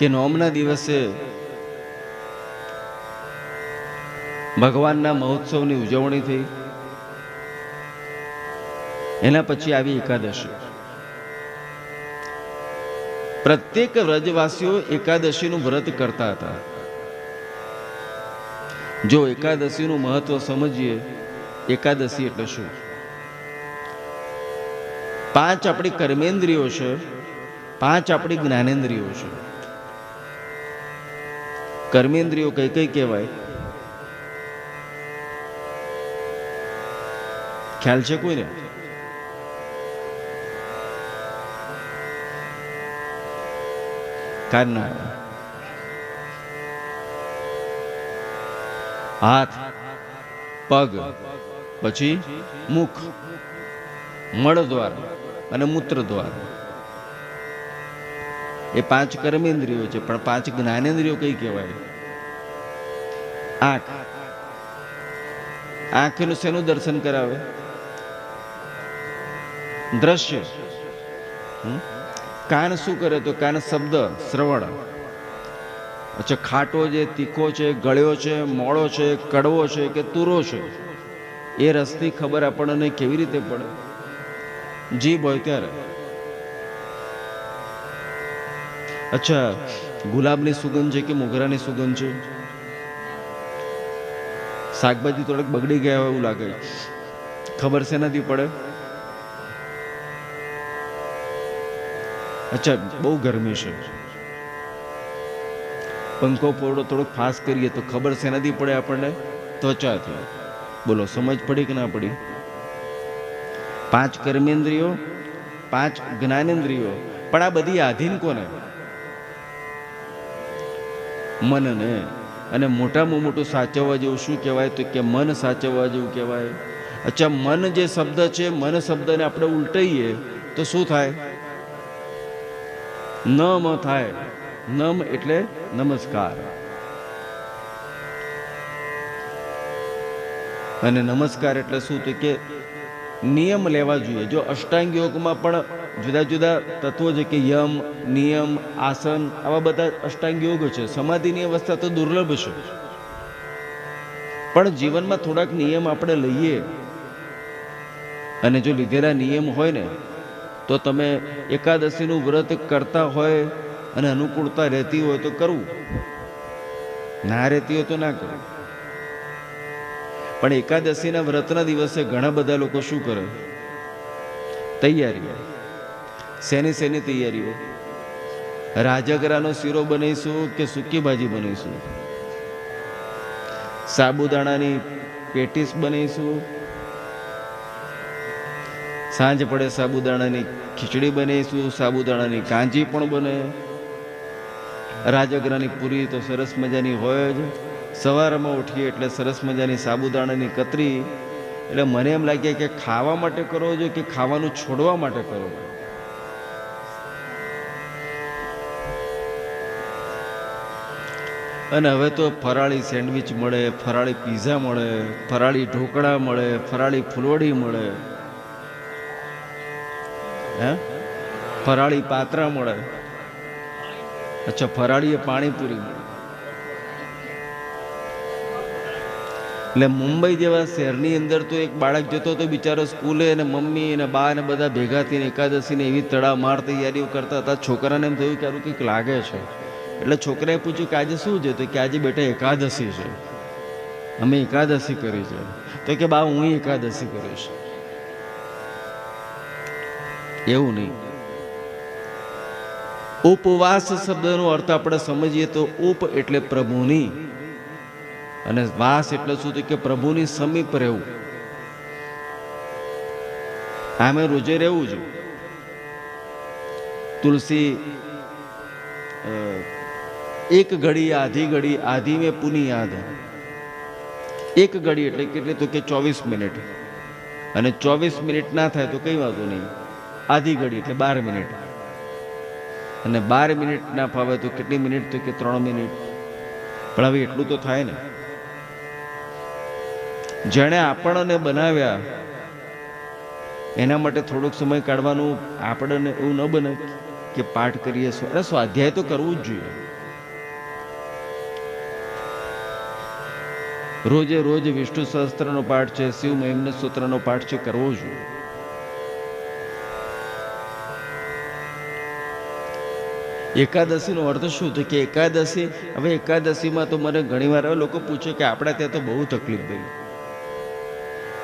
કે નોમના દિવસે ભગવાનના મહોત્સવની ઉજવણી થઈ. એના પછી આવી એકાદશી. પ્રત્યેક વ્રજવાસીઓ એકાદશીનું વ્રત કરતા હતા. જો એકાદશીનું મહત્વ સમજીએ, એકાદશી એટલે શું? પાંચ આપણી કર્મેન્દ્રિયો છે, પાંચ આપણી જ્ઞાનેન્દ્રિયો છે. કર્મેન્દ્રિયો કઈ કઈ કહેવાય? ખ્યાલ છે કોઈને? કારના હાથ, પગ, પછી મુખ, મળ દ્વાર અને મૂત્ર દ્વાર. એ પાંચ કર્મેન્દ્રિયો છે, પણ પાંચ જ્ઞાનેન્દ્રિયો કઈ કહેવાય? આંખ. આંખનું શેનું દર્શન કરાવે? દ્રશ્ય? કાન શું કરે તો કાન શબ્દ, શ્રવણ. અચ્છા, ખાટો છે, તીખો છે, ગળ્યો છે, મોળો છે, કડવો છે કે તુરો છે? એ રસની ખબર આપણને કેવી રીતે પડે? જીભ હોય ત્યારે. અચ્છા, ગુલાબની સુગંધ છે કે મોગરાની સુગંધ છે? શાકભાજી થોડાક બગડી ગયા હોય એવું લાગે. ખબર છે નથી પડે? અચ્છા, બહુ ગરમી છે. પંખો પોડો થોડોક ફાસ્ટ કરીએ તો ખબર છે નથી પડે આપણને? ત્વચાથી. બોલો, સમજ પડી કે ના પડી? પાંચ કર્મેન્દ્રિયો, પાંચ જ્ઞાનેન્દ્રિયો. પણ આ બધી આધીન કોને? મનને. અને મોટામાં મોટું સાચવવા જેવું શું કહેવાય? તો કે મન સાચવવા જેવું કહેવાય. અચ્છા, મન જે શબ્દ છે, મન શબ્દને આપણે ઉલટાઈએ, તો શું થાય? નમ થાય. નમ એટલે નમસ્કાર. અને નમસ્કાર એટલે શું? તો કે નિયમ લેવા જોઈએ. જો અષ્ટાંગ યોગમાં પણ જુદા જુદા તત્વો છે કે યમ, નિયમ, આસન, આવા બધા અષ્ટાંગ યોગ છે, સમાધિની અવસ્થા તો દુર્લભ છે. પણ જીવનમાં થોડાક નિયમ આપણે લઈએ અને જો લીધેલા નિયમ હોય ને, તો તમે એકાદશીનું વ્રત કરતા હોય અને અનુકૂળતા રહેતી હોય તો કરવું. ના રહેતી હોય તો ના કરવું પણ એકાદશીના વ્રતના દિવસે ઘણા બધા લોકો શું કરે? તૈયારીઓ. શેની શેની તૈયારીઓ? રાજગરાનો શીરો બનાવીશું કે સૂકી ભાજી બનાવીશું? સાબુદાણાની પેટીસ બનાવીશું? સાંજ પડે સાબુદાણાની ખીચડી બનાવીશું, સાબુદાણાની કાંજી પણ બને. રાજગરાની પૂરી તો સરસ મજાની હોય જ. સવારમાં ઉઠીએ એટલે સરસ મજાની સાબુદાણાની કતરી. એટલે મને એમ લાગે કે ખાવા માટે કરવો જોઈએ કે ખાવાનું છોડવા માટે કરવો અને હવે તો ફરાળી સેન્ડવિચ મળે, ફરાળી પીઝા મળે, ફરાળી ઢોકળા મળે, ફરાળી ફૂલવડી મળે. હે? ફરાળી પાત્રા મળે. અચ્છા ફરાળીએ પાણીપુરી મળે. એટલે મુંબઈ જેવા શહેરની અંદર તો એક બાળક જતો હતો બિચારો સ્કૂલે અને મમ્મી અને બા ને બધા ભેગા થઈને, એકાદશીને એવી તડામાર તૈયારીઓ કરતા હતા. છોકરાને એમ થયું કે આનું કંઈક લાગે છે. એટલે છોકરાએ પૂછ્યું કે આજે શું છે? તો કે આજે બેટા એકાદશી છે. અમે એકાદશી કરી છે. તો કે બા, હું એકાદશી કરીશ. એવું નહીં. ઉપવાસ શબ્દનો અર્થ આપણે સમજીએ તો ઉપ એટલે પ્રભુની. અને વાસ એટલે શું થયું કે પ્રભુની સમીપ રહેવું. આમે રોજે રહેવું જો તુલસી એક ઘડી આધી ઘડી, આધી મેં પુની યાદ. એક ઘડી એટલે કેટલી તો કે ચોવીસ મિનિટ. અને ચોવીસ મિનિટ ના થાય તો કઈ વાંધો નહીં. આધી ઘડી એટલે બાર મિનિટ. અને બાર મિનિટ ના ફાવે તો કેટલી મિનિટ તો કે ત્રણ મિનિટ. પણ હવે એટલું તો થાય ને. જેણે આપણને બનાવ્યા, એના માટે થોડોક સમય કાઢવાનું આપણને એવું ન બને કે પાઠ કરીએ અને સ્વાધ્યાય તો કરવું જ જોઈએ. રોજે રોજ વિષ્ણુ સહસ્ત્રનો પાઠ છે, શિવ મહિમ્ન સૂત્રનો પાઠ છે, કરવો જોઈએ. એકાદશીનો અર્થ શું છે કે એકાદશી, હવે એકાદશીમાં તો મને ઘણીવાર લોકો પૂછે કે આપણે ત્યાં તો બહુ તકલીફ પડી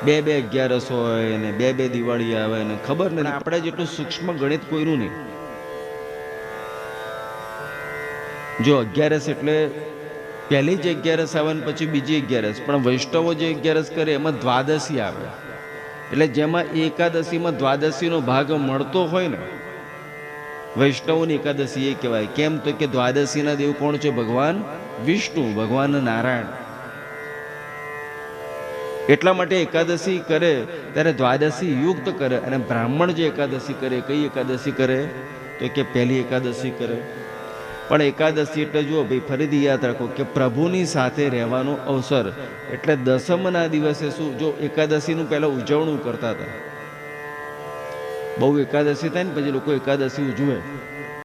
બે બે અગિયારસ હોય ને બે બે દિવાળી આવે ને ખબર નથી. આપણે જેટલું સૂક્ષ્મ ગણિત કોઈનું નહીં જો અગિયારસ એટલે પહેલી જ અગિયારસ આવે ને પછી બીજી અગિયારસ. પણ વૈષ્ણવો જે અગિયારસ કરે એમાં દ્વાદશી આવે. એટલે જેમાં એકાદશીમાં દ્વાદશીનો ભાગ મળતો હોય ને, વૈષ્ણવોની એકાદશી એ કહેવાય. કેમ તો કે દ્વાદશીના દેવ કોણ છે? ભગવાન વિષ્ણુ, ભગવાન નારાયણ. એટલા માટે એકાદશી કરે, ત્યારે દ્વાદશી યુક્ત કરે અને બ્રાહ્મણ જે એકાદશી કરે, કઈ એકાદશી કરે? તો કે પહેલી એકાદશી કરે. પણ એકાદશી એટલે જુઓ ભાઈ, ફરીથી યાદ રાખો કે પ્રભુની સાથે રહેવાનો અવસર એટલે દસમના દિવસે શું, જો એકાદશીનું પહેલાં ઉજવણું કરતા હતા. બહુ એકાદશી થાય ને, પછી લોકો એકાદશી ઉજવે.